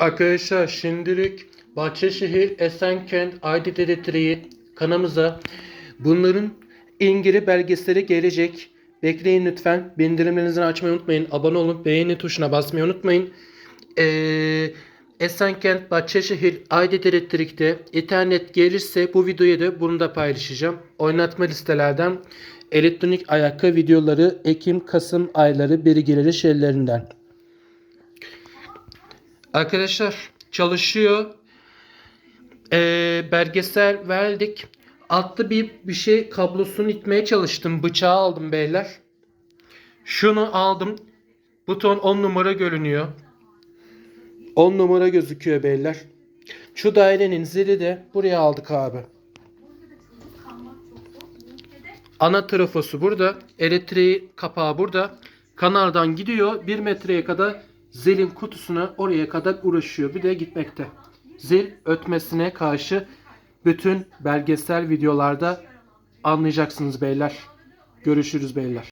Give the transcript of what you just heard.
Arkadaşlar şimdilik Bahçeşehir, Esenkent, Aydın Elektriği kanalımıza bunların ilgili belgeseli gelecek. Bekleyin lütfen. Bildirimlerinizi açmayı unutmayın. Abone olup beğeni tuşuna basmayı unutmayın. Ee, Esenkent, Bahçeşehir, Aydın Elektrik'te internet gelirse bu videoyu da bunu da paylaşacağım. Oynatma listelerden elektronik ayakkabı videoları Ekim-Kasım ayları bilgileri şeylerinden. Arkadaşlar çalışıyor. Ee, belgesel verdik. Altta bir bir şey kablosunu itmeye çalıştım. Bıçağı aldım beyler. Şunu aldım. Buton 10 numara görünüyor. 10 numara gözüküyor beyler. Şu dairenin zili de buraya aldık abi. Ana trafosu burada. Elektriği kapağı burada. Kanardan gidiyor. 1 metreye kadar zilin kutusuna oraya kadar uğraşıyor. Bir de gitmekte. Zil ötmesine karşı bütün belgesel videolarda anlayacaksınız beyler. Görüşürüz beyler.